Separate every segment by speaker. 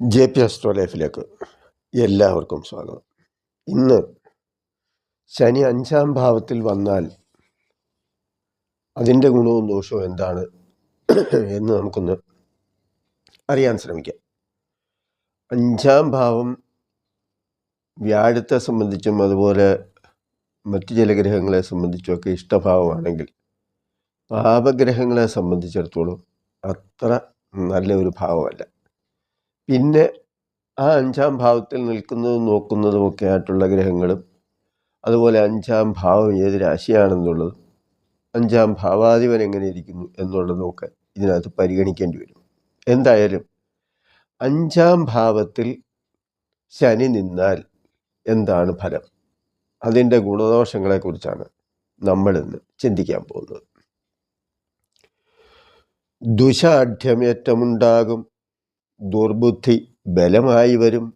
Speaker 1: J P astro ലൈഫിലേക്ക് എല്ലാവർക്കും സ്വാഗതം. ഇന്ന് ശനി അഞ്ചാം ഭാവത്തിൽ വന്നാൽ അതിന്റെ ഗുണവും ദോഷവും എന്താണ് എന്ന് നമുക്കൊന്ന് അറിയാൻ ശ്രമിക്കാം. അഞ്ചാം ഭാവം വ്യാഴത്തെ സംബന്ധിച്ചും അതുപോലെ മറ്റ് ചില ഗ്രഹങ്ങളെ സംബന്ധിച്ചുമൊക്കെ ഇഷ്ടഭാവമാണെങ്കിൽ പാപഗ്രഹങ്ങളെ സംബന്ധിച്ചിടത്തോളം അത്ര നല്ലൊരു ഭാവമല്ല. പിന്നെ ആ അഞ്ചാം ഭാവത്തിൽ നിൽക്കുന്നതും നോക്കുന്നതും ഒക്കെ ആയിട്ടുള്ള ഗ്രഹങ്ങളും അതുപോലെ അഞ്ചാം ഭാവം ഏത് രാശിയാണെന്നുള്ളതും അഞ്ചാം ഭാവാധിപൻ എങ്ങനെ ഇരിക്കുന്നു എന്നുള്ളതുമൊക്കെ ഇതിനകത്ത് പരിഗണിക്കേണ്ടി വരും. എന്തായാലും അഞ്ചാം ഭാവത്തിൽ ശനി നിന്നാൽ എന്താണ് ഫലം? അതിന്റെ ഗുണദോഷങ്ങളെക്കുറിച്ചാണ് നമ്മളിന്ന് ചിന്തിക്കാൻ പോകുന്നത്. ദുശാഠ്യമേറ്റമുണ്ടാകും ദുർബുദ്ധി ബലമായി വരും.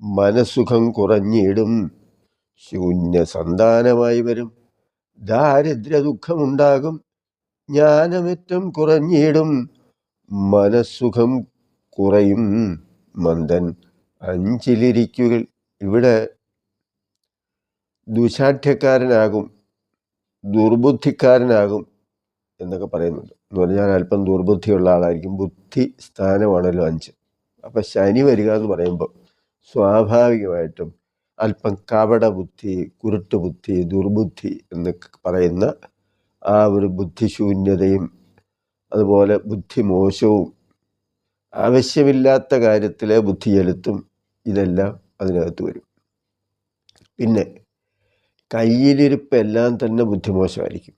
Speaker 1: മനസ്സുഖം കുറഞ്ഞിടും. ശൂന്യ സന്താനമായി വരും. ദാരിദ്ര്യ ദുഃഖമുണ്ടാകും ജ്ഞാനമേറ്റം കുറഞ്ഞിടും. മനസ്സുഖം കുറയും. മന്ദൻ അഞ്ചിലിരിക്കുക ഇവിടെ ദുശാഠ്യക്കാരനാകും. ദുർബുദ്ധിക്കാരനാകും. എന്നൊക്കെ പറയുന്നുണ്ട്. എന്ന് പറഞ്ഞാൽ അല്പം ദുർബുദ്ധിയുള്ള ആളായിരിക്കും. ബുദ്ധി സ്ഥാനമാണല്ലോ അഞ്ച്. അപ്പം ശനി വരിക എന്ന് പറയുമ്പോൾ സ്വാഭാവികമായിട്ടും അല്പം കപട ബുദ്ധി കുരുട്ട് ബുദ്ധി ദുർബുദ്ധി എന്നൊക്കെ പറയുന്ന ആ ഒരു ബുദ്ധിശൂന്യതയും അതുപോലെ ബുദ്ധിമോശവും ആവശ്യമില്ലാത്ത കാര്യത്തിലെ ബുദ്ധി ചെലുത്തും ഇതെല്ലാം അതിനകത്ത് വരും. പിന്നെ കയ്യിലിരിപ്പെല്ലാം തന്നെ ബുദ്ധിമോശമായിരിക്കും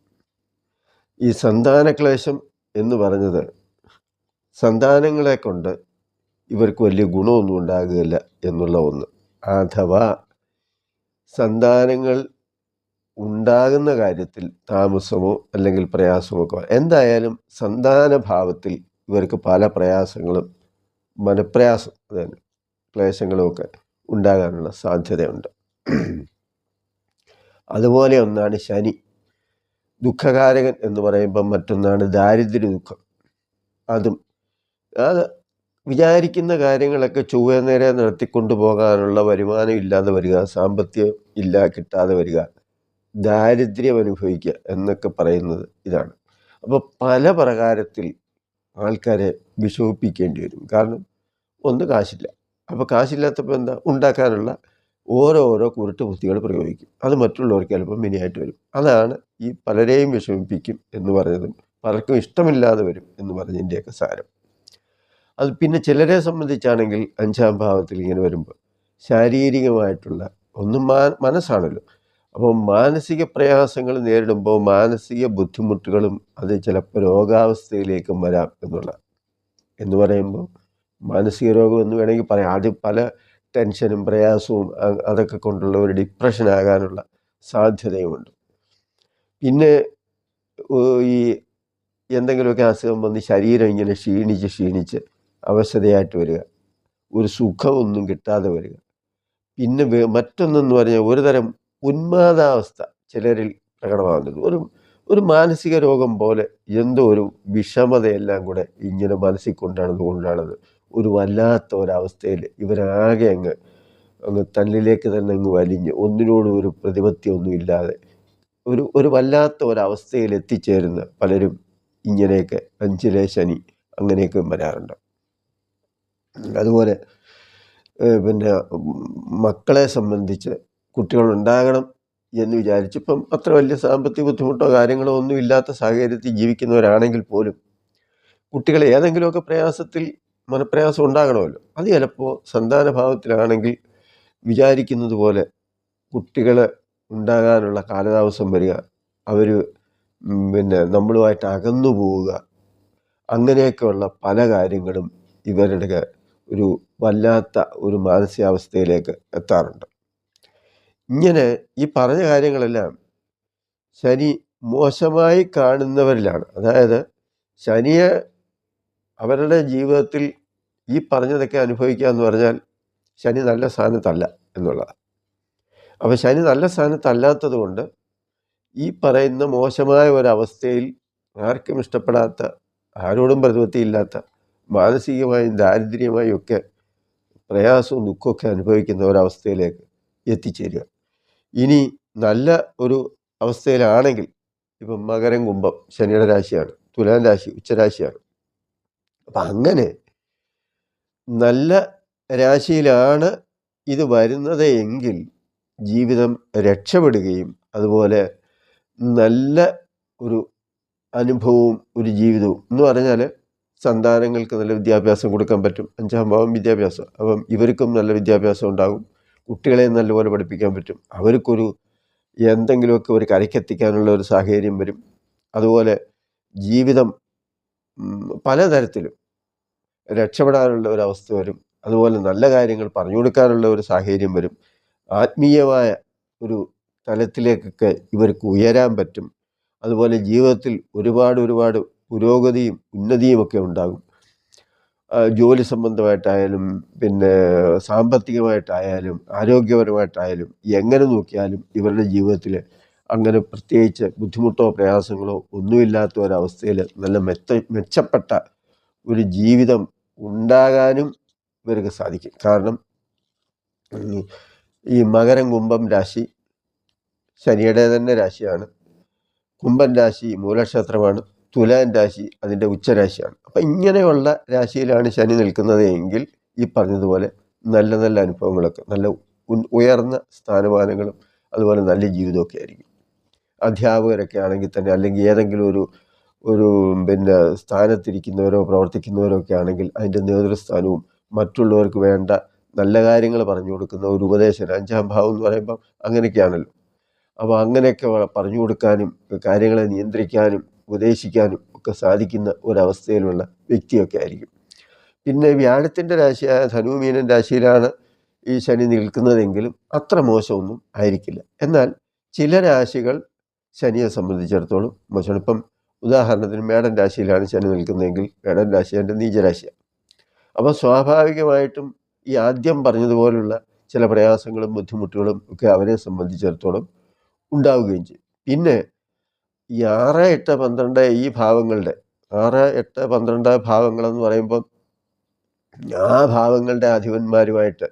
Speaker 1: ഈ സന്താനക്ലേശം എന്ന് പറഞ്ഞത് സന്താനങ്ങളെ കൊണ്ട് ഇവർക്ക് വലിയ ഗുണമൊന്നും ഉണ്ടാകുകയില്ല എന്നുള്ള ഒന്ന്. അഥവാ സന്താനങ്ങൾ ഉണ്ടാകുന്ന കാര്യത്തിൽ താമസമോ അല്ലെങ്കിൽ പ്രയാസമോ ഒക്കെ എന്തായാലും സന്താന ഭാവത്തിൽ ഇവർക്ക് പല പ്രയാസങ്ങളും മനപ്രയാസം തന്നെ ക്ലേശങ്ങളുമൊക്കെ ഉണ്ടാകാനുള്ള സാധ്യതയുണ്ട്. അതുപോലെ ഒന്നാണ് ശനി. ദുഃഖകാരകൻ എന്ന് പറയുമ്പം മറ്റൊന്നാണ് ദാരിദ്ര്യ ദുഃഖം അതും അത് വിചാരിക്കുന്ന കാര്യങ്ങളൊക്കെ ചൊവ്വ നേരെ നടത്തിക്കൊണ്ടു പോകാനുള്ള വരുമാനം ഇല്ലാതെ വരിക സാമ്പത്തികം ഇല്ല കിട്ടാതെ വരിക ദാരിദ്ര്യം അനുഭവിക്കുക എന്നൊക്കെ പറയുന്നത് ഇതാണ്. അപ്പോൾ പല പ്രകാരത്തിൽ ആൾക്കാരെ വിഷമിപ്പിക്കേണ്ടി വരും. കാരണം ഒന്ന് കാശില്ല. അപ്പോൾ കാശില്ലാത്തപ്പോൾ എന്താ? ഉണ്ടാക്കാനുള്ള ഓരോരോ കുരുട്ട് ബുദ്ധികൾ പ്രയോഗിക്കും. അത് മറ്റുള്ളവർക്ക് ചിലപ്പോൾ മിനിയായിട്ട് വരും. അതാണ് ഈ പലരെയും വിഷമിപ്പിക്കും എന്ന് പറഞ്ഞതും പലർക്കും ഇഷ്ടമില്ലാതെ വരും എന്ന് പറഞ്ഞതിന്റെയൊക്കെ സാരം. അത് പിന്നെ ചിലരെ സംബന്ധിച്ചാണെങ്കിൽ അഞ്ചാം ഭാവത്തിൽ ഇങ്ങനെ വരുമ്പോൾ ശാരീരികമായിട്ടുള്ള ഒന്നും മാ മനസ്സാണല്ലോ. അപ്പോൾ മാനസിക പ്രയാസങ്ങൾ നേരിടുമ്പോൾ മാനസിക ബുദ്ധിമുട്ടുകളും അത് ചിലപ്പോൾ രോഗാവസ്ഥയിലേക്കും വരാം എന്നുള്ള എന്ന് പറയുമ്പോൾ മാനസിക രോഗം എന്ന് വേണമെങ്കിൽ പറയാം. ആദ്യം പല ടെൻഷനും പ്രയാസവും അതൊക്കെ കൊണ്ടുള്ള ഒരു ഡിപ്രഷൻ ആകാനുള്ള സാധ്യതയുമുണ്ട്. പിന്നെ ഈ എന്തെങ്കിലുമൊക്കെ അസുഖം വന്ന് ശരീരം ഇങ്ങനെ ക്ഷീണിച്ച് ക്ഷീണിച്ച് അവശതയായിട്ട് വരിക ഒരു സുഖമൊന്നും കിട്ടാതെ വരിക പിന്നെ മറ്റൊന്നെന്ന് പറഞ്ഞാൽ ഒരു തരം ഉന്മാദാവസ്ഥ ചിലരിൽ പ്രകടമാകുന്നത് ഒരു ഒരു മാനസിക രോഗം പോലെ എന്തോ ഒരു വിഷമതയെല്ലാം കൂടെ ഇങ്ങനെ മനസ്സിൽ കൊണ്ടാണത് കൊണ്ടാണത്. ഒരു വല്ലാത്ത ഒരവസ്ഥയിൽ ഇവരാകെ അങ്ങ് അങ്ങ് തന്നിലേക്ക് തന്നെ അങ്ങ് വലിഞ്ഞ് ഒന്നിനോടും ഒരു പ്രതിപത്തി ഒന്നും ഇല്ലാതെ ഒരു ഒരു വല്ലാത്ത ഒരവസ്ഥയിൽ എത്തിച്ചേരുന്ന പലരും ഇങ്ങനെയൊക്കെ അഞ്ചിലെ ശനി അങ്ങനെയൊക്കെ വരാറുണ്ട്. അതുപോലെ പിന്നെ മക്കളെ സംബന്ധിച്ച് കുട്ടികളുണ്ടാകണം എന്ന് വിചാരിച്ചിപ്പം അത്ര വലിയ സാമ്പത്തിക ബുദ്ധിമുട്ടോ കാര്യങ്ങളോ ഒന്നും ഇല്ലാത്ത സാഹചര്യത്തിൽ ജീവിക്കുന്നവരാണെങ്കിൽ പോലും കുട്ടികളെ ഏതെങ്കിലുമൊക്കെ പ്രയാസത്തിൽ മനപ്രയാസം ഉണ്ടാകണമല്ലോ. അത് ചിലപ്പോൾ സന്താനഭാവത്തിലാണെങ്കിൽ വിചാരിക്കുന്നത് പോലെ കുട്ടികൾ ഉണ്ടാകാനുള്ള കാലതാമസം വരിക അവർ പിന്നെ നമ്മളുമായിട്ട് അകന്നു പോവുക അങ്ങനെയൊക്കെയുള്ള പല കാര്യങ്ങളും ഇവരുടെ ഒരു വല്ലാത്ത ഒരു മാനസികാവസ്ഥയിലേക്ക് എത്താറുണ്ട്. ഇങ്ങനെ ഈ പറഞ്ഞ കാര്യങ്ങളെല്ലാം ശനി മോശമായി കാണുന്നവരിലാണ്. അതായത് ശനിയെ അവരുടെ ജീവിതത്തിൽ ഈ പറഞ്ഞതൊക്കെ അനുഭവിക്കുക എന്ന് പറഞ്ഞാൽ ശനി നല്ല സ്ഥാനത്തല്ല എന്നുള്ളതാണ്. അപ്പോൾ ശനി നല്ല സ്ഥാനത്തല്ലാത്തത് കൊണ്ട് ഈ പറയുന്ന മോശമായ ഒരവസ്ഥയിൽ ആർക്കും ഇഷ്ടപ്പെടാത്ത ആരോടും പ്രതിപത്തിയില്ലാത്ത മാനസികമായും ദാരിദ്ര്യമായും ഒക്കെ പ്രയാസവും ദുഃഖമൊക്കെ അനുഭവിക്കുന്ന ഒരവസ്ഥയിലേക്ക് എത്തിച്ചേരുക. ഇനി നല്ല ഒരു അവസ്ഥയിലാണെങ്കിൽ ഇപ്പം മകരം കുംഭം ശനിയുടെ രാശിയാണ് തുലാൻ രാശി ഉച്ചരാശിയാണ്. അപ്പം അങ്ങനെ നല്ല രാശിയിലാണ് ഇത് വരുന്നത് എങ്കിൽ ജീവിതം രക്ഷപ്പെടുകയും അതുപോലെ നല്ല ഒരു അനുഭവവും ഒരു ജീവിതവും എന്ന് പറഞ്ഞാൽ സന്താനങ്ങൾക്ക് നല്ല വിദ്യാഭ്യാസം കൊടുക്കാൻ പറ്റും. അഞ്ചാം ഭാവം വിദ്യാഭ്യാസം. അപ്പം ഇവർക്കും നല്ല വിദ്യാഭ്യാസം ഉണ്ടാകും. കുട്ടികളെ നല്ലപോലെ പഠിപ്പിക്കാൻ പറ്റും. അവർക്കൊരു എന്തെങ്കിലുമൊക്കെ ഒരു കരയ്ക്കെത്തിക്കാനുള്ള ഒരു സാഹചര്യം വരും. അതുപോലെ ജീവിതം പലതരത്തിലും രക്ഷപ്പെടാനുള്ള ഒരു അവസ്ഥ വരും. അതുപോലെ നല്ല കാര്യങ്ങൾ പറഞ്ഞു കൊടുക്കാനുള്ള ഒരു സാഹചര്യം വരും. ആത്മീയമായ ഒരു തലത്തിലേക്കൊക്കെ ഇവർക്ക് ഉയരാൻ പറ്റും. അതുപോലെ ജീവിതത്തിൽ ഒരുപാട് ഒരുപാട് പുരോഗതിയും ഉന്നതിയും ഒക്കെ ഉണ്ടാകും. ജോലി സംബന്ധമായിട്ടായാലും പിന്നെ സാമ്പത്തികമായിട്ടായാലും ആരോഗ്യപരമായിട്ടായാലും എങ്ങനെ നോക്കിയാലും ഇവരുടെ ജീവിതത്തിൽ അങ്ങനെ പ്രത്യേകിച്ച് ബുദ്ധിമുട്ടോ പ്രയാസങ്ങളോ ഒന്നുമില്ലാത്ത ഒരവസ്ഥയിൽ നല്ല മെച്ച മെച്ചപ്പെട്ട ഒരു ജീവിതം ഉണ്ടാകാനും ഇവർക്ക് സാധിക്കും. കാരണം ഈ- മകരം കുംഭം രാശി ശനിയുടെ തന്നെ രാശിയാണ്. കുംഭൻ രാശി മൂലക്ഷേത്രമാണ്. തുലാൻ രാശി അതിന്റെ ഉച്ചരാശിയാണ്. അപ്പം ഇങ്ങനെയുള്ള രാശിയിലാണ് ശനി നിൽക്കുന്നത് എങ്കിൽ ഈ പറഞ്ഞതുപോലെ നല്ല നല്ല അനുഭവങ്ങളൊക്കെ നല്ല ഉയർന്ന സ്ഥാനമാനങ്ങളും അതുപോലെ നല്ല ജീവിതമൊക്കെ ആയിരിക്കും. അധ്യാപകരൊക്കെ ആണെങ്കിൽ തന്നെ അല്ലെങ്കിൽ ഏതെങ്കിലും ഒരു ഒരു പിന്നെ സ്ഥാനത്തിരിക്കുന്നവരോ പ്രവർത്തിക്കുന്നവരോ ഒക്കെ ആണെങ്കിൽ അതിന്റെ നേതൃസ്ഥാനവും മറ്റുള്ളവർക്ക് വേണ്ട നല്ല കാര്യങ്ങൾ പറഞ്ഞു കൊടുക്കുന്ന ഒരു ഉപദേശം അഞ്ചാം ഭാവം എന്ന് പറയുമ്പം അങ്ങനെയൊക്കെയാണല്ലോ. അപ്പോൾ അങ്ങനെയൊക്കെ പറഞ്ഞു കൊടുക്കാനും കാര്യങ്ങളെ നിയന്ത്രിക്കാനും ഉപദേശിക്കാനും ഒക്കെ സാധിക്കുന്ന ഒരവസ്ഥയിലുള്ള വ്യക്തിയൊക്കെ ആയിരിക്കും. പിന്നെ വ്യാഴത്തിന്റെ രാശിയായ ധനുമീനൻ രാശിയിലാണ് ഈ ശനി നിൽക്കുന്നതെങ്കിലും അത്ര മോശമൊന്നും ആയിരിക്കില്ല. എന്നാൽ ചില രാശികൾ ശനിയെ സംബന്ധിച്ചിടത്തോളം മോശമാണ്. ഇപ്പം ഉദാഹരണത്തിന് മേടൻ രാശിയിലാണ് ശനി നിൽക്കുന്നതെങ്കിൽ മേടൻ രാശി എന്റെ നീചരാശിയാണ്. അപ്പോൾ സ്വാഭാവികമായിട്ടും ഈ ആദ്യം പറഞ്ഞതുപോലുള്ള ചില പ്രയാസങ്ങളും ബുദ്ധിമുട്ടുകളും ഒക്കെ അവരെ സംബന്ധിച്ചിടത്തോളം ഉണ്ടാവുകയും ചെയ്യും. പിന്നെ ഈ ആറ് എട്ട് പന്ത്രണ്ട് ഈ ഭാവങ്ങളുടെ ആറ് എട്ട് പന്ത്രണ്ട് ഭാവങ്ങളെന്ന് പറയുമ്പം ആ ഭാവങ്ങളുടെ അധിപന്മാരുമായിട്ട്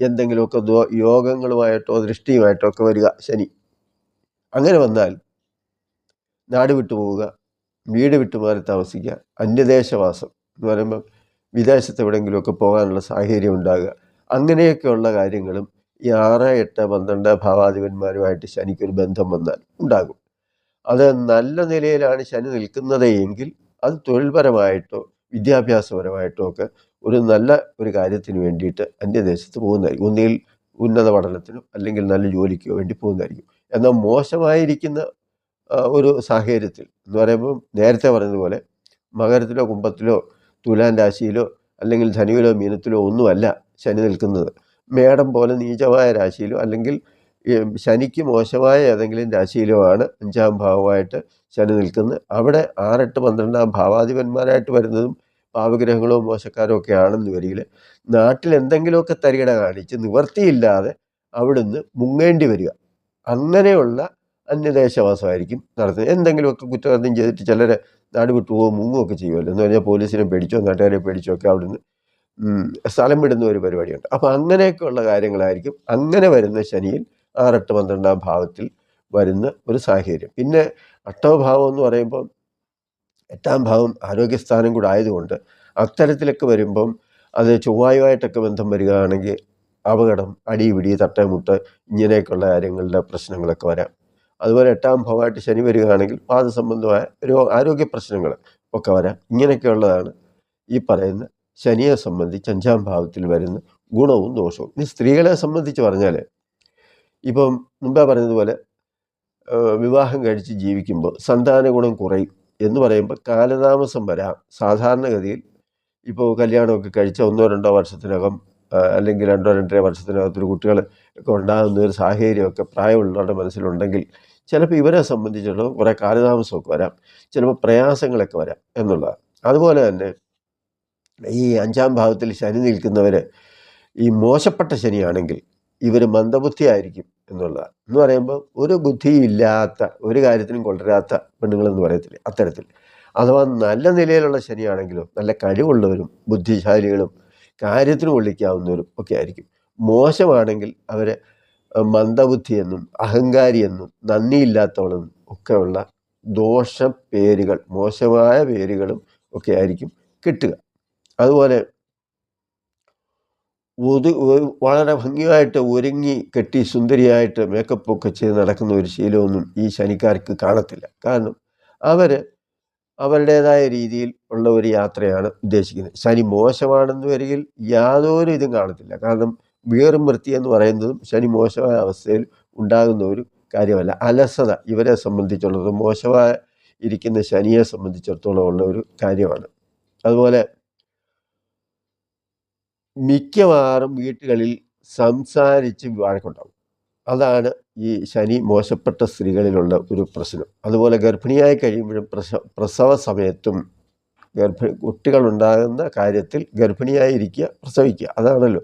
Speaker 1: എന്തെങ്കിലുമൊക്കെ ദോ- യോഗങ്ങളുമായിട്ടോ ദൃഷ്ടിയുമായിട്ടോ ഒക്കെ വരിക ശനി. അങ്ങനെ വന്നാൽ നാട് വിട്ടു പോവുക വീട് വിട്ടു മാറി താമസിക്കുക അന്യദേശവാസം എന്ന് പറയുമ്പം വിദേശത്ത് എവിടെയെങ്കിലുമൊക്കെ പോകാനുള്ള സാഹചര്യം ഉണ്ടാകുക. അങ്ങനെയൊക്കെയുള്ള കാര്യങ്ങളും ഈ ആറ് എട്ട് പന്ത്രണ്ട് ഭാവാധിപന്മാരുമായിട്ട് ശനിക്കൊരു ബന്ധം വന്നാൽ ഉണ്ടാകും. അത് നല്ല നിലയിലാണ് ശനി നിൽക്കുന്നത് എങ്കിൽ അത് തൊഴിൽപരമായിട്ടോ വിദ്യാഭ്യാസപരമായിട്ടോ ഒക്കെ ഒരു നല്ല ഒരു കാര്യത്തിന് വേണ്ടിയിട്ട് അന്യദേശത്ത് പോകുന്നതായിരിക്കും. ഒന്നുകിൽ ഉന്നത പഠനത്തിനോ അല്ലെങ്കിൽ നല്ല ജോലിക്കോ വേണ്ടി പോകുന്നതായിരിക്കും. എന്നാൽ മോശമായിരിക്കുന്ന ഒരു സാഹചര്യത്തിൽ. എന്ന് പറയുമ്പോൾ നേരത്തെ പറഞ്ഞതുപോലെ മകരത്തിലോ കുംഭത്തിലോ തുലാൻ രാശിയിലോ അല്ലെങ്കിൽ ധനുവിലോ മീനത്തിലോ ഒന്നുമല്ല ശനി നിൽക്കുന്നത്. മേടം പോലെ നീചമായ രാശിയിലോ അല്ലെങ്കിൽ ശനിക്ക് മോശമായ ഏതെങ്കിലും രാശിയിലോ ആണ് അഞ്ചാം ഭാവമായിട്ട് ശനി നിൽക്കുന്നത്. അവിടെ ആറെട്ട് പന്ത്രണ്ടാം ഭാവാധിപന്മാരായിട്ട് വരുന്നതും പാവഗ്രഹങ്ങളോ മോശക്കാരോ ഒക്കെ ആണെന്ന് വരികിൽ നാട്ടിൽ എന്തെങ്കിലുമൊക്കെ തരികിട കാണിച്ച് നിവർത്തിയില്ലാതെ അവിടുന്ന് മുങ്ങേണ്ടി വരിക. അങ്ങനെയുള്ള അന്യദേശവാസമായിരിക്കും നടത്തുന്നത്. എന്തെങ്കിലുമൊക്കെ കുറ്റകൃത്യം ചെയ്തിട്ട് ചിലരെ നാട് വിട്ടു മുങ്ങുകയോ മുങ്ങുമൊക്കെ ചെയ്യുമല്ലോ. എന്ന് പറഞ്ഞാൽ പോലീസിനെ പേടിച്ചോ നാട്ടുകാരെ പേടിച്ചോ ഒക്കെ അവിടുന്ന് സ്ഥലം വിടുന്ന ഒരു പരിപാടിയുണ്ട്. അപ്പോൾ അങ്ങനെയൊക്കെയുള്ള കാര്യങ്ങളായിരിക്കും. അങ്ങനെ വരുന്ന ശനിയിൽ ആറെട്ട് പന്ത്രണ്ടാം ഭാവത്തിൽ വരുന്ന ഒരു സാഹചര്യം. പിന്നെ അഷ്ടമഭാവം എന്ന് പറയുമ്പം എട്ടാം ഭാവം ആരോഗ്യസ്ഥാനം കൂടെ ആയതുകൊണ്ട് അത്തരത്തിലൊക്കെ വരുമ്പം അത് ചൊവ്വായുമായിട്ടൊക്കെ ബന്ധം വരികയാണെങ്കിൽ അപകടം അടിപിടി തട്ടമുട്ട് ഇങ്ങനെയൊക്കെയുള്ള കാര്യങ്ങളുടെ പ്രശ്നങ്ങളൊക്കെ വരാം. അതുപോലെ എട്ടാം ഭാവമായിട്ട് ശനി വരികയാണെങ്കിൽ പാദസംബന്ധമായ രോ ആരോഗ്യ പ്രശ്നങ്ങൾ ഒക്കെ വരാം. ഇങ്ങനെയൊക്കെയുള്ളതാണ് ഈ പറയുന്ന ശനിയെ സംബന്ധിച്ച് അഞ്ചാം ഭാവത്തിൽ വരുന്ന ഗുണവും ദോഷവും. ഇനി സ്ത്രീകളെ സംബന്ധിച്ച് പറഞ്ഞാൽ ഇപ്പം മുമ്പേ പറഞ്ഞതുപോലെ വിവാഹം കഴിച്ച് ജീവിക്കുമ്പോൾ സന്താന ഗുണം കുറയും എന്ന് പറയുമ്പോൾ കാലതാമസം വരാം. സാധാരണഗതിയിൽ ഇപ്പോൾ കല്യാണമൊക്കെ കഴിച്ച ഒന്നോ രണ്ടോ വർഷത്തിനകം അല്ലെങ്കിൽ രണ്ടോ രണ്ടര വർഷത്തിനകത്തൊരു കുട്ടികൾ ഒക്കെ ഉണ്ടാകുന്ന ഒരു സാഹചര്യമൊക്കെ പ്രായമുള്ളവരുടെ മനസ്സിലുണ്ടെങ്കിൽ ചിലപ്പോൾ ഇവരെ സംബന്ധിച്ചിടത്തോളം കുറേ കാലതാമസമൊക്കെ വരാം ചിലപ്പോൾ പ്രയാസങ്ങളൊക്കെ വരാം എന്നുള്ളതാണ്. അതുപോലെ തന്നെ ഈ അഞ്ചാം ഭാവത്തിൽ ശനി നിൽക്കുന്നവർ ഈ മോശപ്പെട്ട ശനിയാണെങ്കിൽ ഇവർ മന്ദബുദ്ധിയായിരിക്കും എന്നുള്ളതാണ്. എന്ന് പറയുമ്പോൾ ഒരു ബുദ്ധിയില്ലാത്ത ഒരു കാര്യത്തിനും കൊണ്ടുവരാത്ത പെണ്ണുങ്ങളെന്ന് പറയത്തില്ല അത്തരത്തിൽ. അഥവാ നല്ല നിലയിലുള്ള ശനിയാണെങ്കിലും നല്ല കഴിവുള്ളവരും ബുദ്ധിശാലികളും കാര്യത്തിന് കൊള്ളിക്കാവുന്നവരും ഒക്കെ ആയിരിക്കും. മോശമാണെങ്കിൽ അവരെ മന്ദബുദ്ധിയെന്നും അഹങ്കാരിയെന്നും നന്ദിയില്ലാത്തവളെന്നും ഒക്കെയുള്ള ദോഷ പേരുകൾ മോശമായ പേരുകളും ഒക്കെ ആയിരിക്കും കിട്ടുക. അതുപോലെ ഒതു വളരെ ഭംഗിയായിട്ട് ഒരുങ്ങി കെട്ടി സുന്ദരിയായിട്ട് മേക്കപ്പ് ഒക്കെ ചെയ്ത് നടക്കുന്ന ഒരു ശീലമൊന്നും ഈ ശനിക്കാർക്ക് കാണത്തില്ല. കാരണം അവർ അവരുടേതായ രീതിയിൽ ഉള്ള ഒരു യാത്രയാണ് ഉദ്ദേശിക്കുന്നത്. ശനി മോശമാണെന്ന് വരികിൽ യാതൊരു ഇതും കാണത്തില്ല. കാരണം വീറും വൃത്തി എന്ന് പറയുന്നതും ശനി മോശമായ അവസ്ഥയിൽ ഉണ്ടാകുന്ന ഒരു കാര്യമല്ല. അലസത ഇവരെ സംബന്ധിച്ചുള്ളത് മോശമായ ഇരിക്കുന്ന ശനിയെ സംബന്ധിച്ചിടത്തോളം ഉള്ള ഒരു കാര്യമാണ്. അതുപോലെ മിക്കവാറും വീട്ടുകളിൽ സംസാരിച്ച് വഴക്കുണ്ടാവും അതാണ് ഈ ശനി മോശപ്പെട്ട സ്ത്രീകളിലുള്ള ഒരു പ്രശ്നം. അതുപോലെ ഗർഭിണിയായി കഴിയുമ്പോഴും പ്രസവ പ്രസവ സമയത്തും ഗർഭ കുട്ടികളുണ്ടാകുന്ന കാര്യത്തിൽ ഗർഭിണിയായിരിക്കുക പ്രസവിക്കുക അതാണല്ലോ.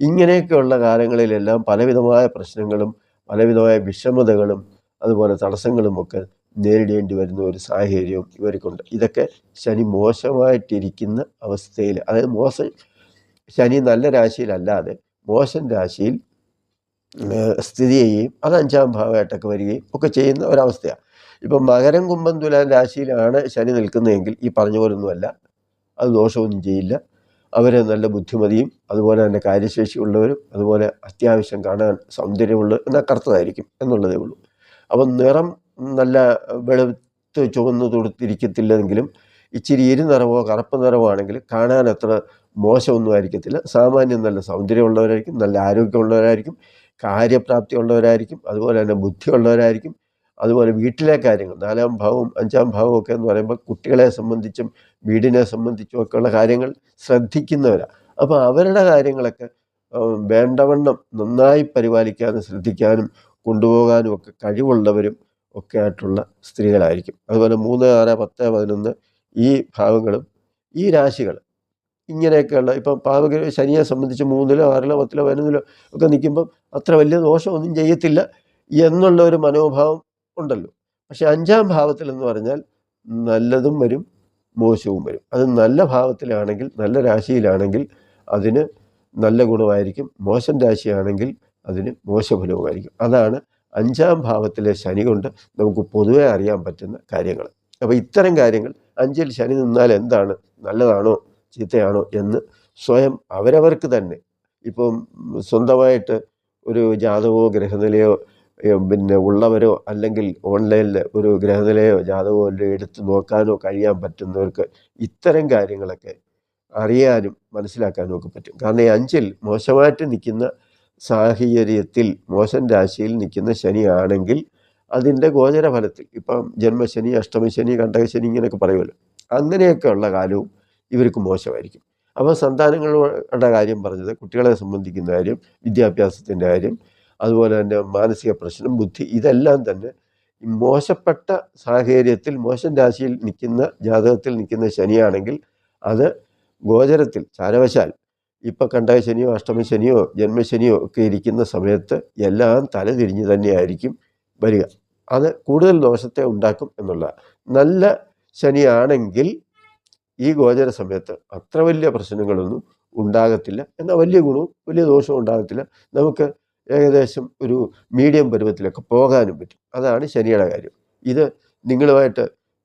Speaker 1: ഇങ്ങനെയൊക്കെയുള്ള കാലങ്ങളിലെല്ലാം പലവിധമായ പ്രശ്നങ്ങളും പലവിധമായ വിഷമതകളും അതുപോലെ തടസ്സങ്ങളുമൊക്കെ നേരിടേണ്ടി വരുന്ന ഒരു സാഹചര്യവും ഇവർക്കുണ്ട്. ഇതൊക്കെ ശനി മോശമായിട്ടിരിക്കുന്ന അവസ്ഥയിൽ അതായത് മോശം ശനി നല്ല രാശിയിലല്ലാതെ മോശം രാശിയിൽ സ്ഥിതി ചെയ്യുകയും അത് അഞ്ചാം ഭാവമായിട്ടൊക്കെ വരികയും ഒക്കെ ചെയ്യുന്ന ഒരവസ്ഥയാണ്. ഇപ്പം മകരം കുംഭം തുലാം രാശിയിലാണ് ശനി നിൽക്കുന്നതെങ്കിൽ ഈ പറഞ്ഞ പോലൊന്നുമല്ല. അത് ദോഷമൊന്നും ചെയ്യില്ല. അവർ നല്ല ബുദ്ധിമതിയും അതുപോലെ തന്നെ കാര്യശേഷിയുള്ളവരും അതുപോലെ അത്യാവശ്യം കാണാൻ സൗന്ദര്യമുള്ള എന്നാൽ കറുത്തതായിരിക്കും എന്നുള്ളതേ ഉള്ളൂ. അപ്പം നിറം നല്ല വെളുത്ത് ചുവന്ന് തൊടുത്തിരിക്കത്തില്ലെങ്കിലും ഇച്ചിരി ഇരുനിറമോ കറുപ്പ് നിറമോ ആണെങ്കിൽ കാണാൻ അത്ര മോശമൊന്നും ആയിരിക്കത്തില്ല. സാമാന്യം നല്ല സൗന്ദര്യമുള്ളവരായിരിക്കും നല്ല ആരോഗ്യമുള്ളവരായിരിക്കും കാര്യപ്രാപ്തി ഉള്ളവരായിരിക്കും അതുപോലെ തന്നെ ബുദ്ധിയുള്ളവരായിരിക്കും. അതുപോലെ വീട്ടിലെ കാര്യങ്ങൾ നാലാം ഭാവവും അഞ്ചാം ഭാവവും ഒക്കെ എന്ന് പറയുമ്പോൾ കുട്ടികളെ സംബന്ധിച്ചും വീടിനെ സംബന്ധിച്ചും ഒക്കെയുള്ള കാര്യങ്ങൾ ശ്രദ്ധിക്കുന്നവരാണ് അപ്പോൾ അവരുടെ കാര്യങ്ങളൊക്കെ വേണ്ടവണ്ണം നന്നായി പരിപാലിക്കാനും ശ്രദ്ധിക്കാനും കൊണ്ടുപോകാനും ഒക്കെ കഴിവുള്ളവരും ഒക്കെ ആയിട്ടുള്ള സ്ത്രീകളായിരിക്കും. അതുപോലെ മൂന്ന് ആറ് പത്ത് പതിനൊന്ന് ഈ ഭാവങ്ങളും ഈ രാശികൾ ഇങ്ങനെയൊക്കെയുള്ള ഇപ്പം പാവക ശനിയെ സംബന്ധിച്ച് മൂന്നിലോ ആറിലോ പത്തിലോ പതിനൊന്നിലോ ഒക്കെ നിൽക്കുമ്പം അത്ര വലിയ ദോഷമൊന്നും ചെയ്യത്തില്ല എന്നുള്ള ഒരു മനോഭാവം ഉണ്ടല്ലോ. പക്ഷെ അഞ്ചാം ഭാവത്തിൽ എന്ന് പറഞ്ഞാൽ നല്ലതും വരും മോശവും വരും. അത് നല്ല ഭാവത്തിലാണെങ്കിൽ നല്ല രാശിയിലാണെങ്കിൽ അതിന് നല്ല ഗുണമായിരിക്കും. മോശം രാശിയാണെങ്കിൽ അതിന് മോശഫലവുമായിരിക്കും. അതാണ് അഞ്ചാം ഭാവത്തിലെ ശനി കൊണ്ട് നമുക്ക് പൊതുവെ അറിയാൻ പറ്റുന്ന കാര്യങ്ങൾ. അപ്പോൾ ഇത്തരം കാര്യങ്ങൾ അഞ്ചിൽ ശനി നിന്നാൽ എന്താണ്? നല്ലതാണോ? ചീത്തയാണോ? എന്ന് സ്വയം അവരവർക്ക് തന്നെ ഇപ്പം സ്വന്തമായിട്ട് ഒരു ജാതകമോ ഗ്രഹനിലയോ പിന്നെ ഉള്ളവരോ അല്ലെങ്കിൽ ഓൺലൈനിൽ ഒരു ഗ്രഹനിലയോ ജാതകമോ എല്ലാം എടുത്ത് നോക്കാനോ കഴിയാൻ പറ്റുന്നവർക്ക് ഇത്തരം കാര്യങ്ങളൊക്കെ അറിയാനും മനസ്സിലാക്കാനും ഒക്കെ പറ്റും. കാരണം ഈ അഞ്ചിൽ മോശമായിട്ട് നിൽക്കുന്ന സാഹചര്യത്തിൽ മോശം രാശിയിൽ നിൽക്കുന്ന ശനിയാണെങ്കിൽ അതിന്റെ ഗോചര ഫലത്തിൽ ഇപ്പം ജന്മശനി അഷ്ടമശനി കണ്ടകശനി ഇങ്ങനെയൊക്കെ പറയുമല്ലോ അങ്ങനെയൊക്കെ ഉള്ള കാലവും ഇവർക്ക് മോശമായിരിക്കും. അപ്പോൾ സന്താനങ്ങളുടെ കാര്യം പറഞ്ഞത് കുട്ടികളെ സംബന്ധിക്കുന്ന കാര്യം വിദ്യാഭ്യാസത്തിന്റെ കാര്യം അതുപോലെ തന്നെ മാനസിക പ്രശ്നം ബുദ്ധി ഇതെല്ലാം തന്നെ മോശപ്പെട്ട സാഹചര്യത്തിൽ മോശം രാശിയിൽ നിൽക്കുന്ന ജാതകത്തിൽ നിൽക്കുന്ന ശനിയാണെങ്കിൽ അത് ഗോചരത്തിൽ ചാരവശാൽ. ഇപ്പം കണ്ട ശനിയോ അഷ്ടമി ശനിയോ ജന്മശനിയോ ഒക്കെ ഇരിക്കുന്ന സമയത്ത് എല്ലാം തലതിരിഞ്ഞ് തന്നെയായിരിക്കും വരിക. അത് കൂടുതൽ ദോഷത്തെ ഉണ്ടാക്കും എന്നുള്ള. നല്ല ശനിയാണെങ്കിൽ ഈ ഗോചര സമയത്ത് അത്ര വലിയ പ്രശ്നങ്ങളൊന്നും ഉണ്ടാകത്തില്ല. എന്നാൽ വലിയ ഗുണവും വലിയ ദോഷവും ഉണ്ടാകത്തില്ല. നമുക്ക് ഏകദേശം ഒരു മീഡിയം പരുവത്തിലൊക്കെ പോകാനും പറ്റും. അതാണ് ശനിയുടെ കാര്യം. ഇത് നിങ്ങളുമായിട്ട്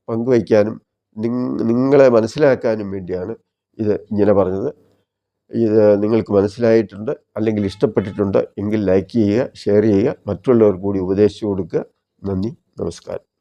Speaker 1: പങ്കുവയ്ക്കാനും നിങ് നിങ്ങളെ മനസ്സിലാക്കാനും വേണ്ടിയാണ് ഇത് ഇങ്ങനെ പറഞ്ഞത്. ഇത് നിങ്ങൾക്ക് മനസ്സിലായിട്ടുണ്ട് അല്ലെങ്കിൽ ഇഷ്ടപ്പെട്ടിട്ടുണ്ട് എങ്കിൽ ലൈക്ക് ചെയ്യുക ഷെയർ ചെയ്യുക മറ്റുള്ളവർ കൂടി ഉപദേശിച്ചു കൊടുക്കുക. നന്ദി നമസ്കാരം.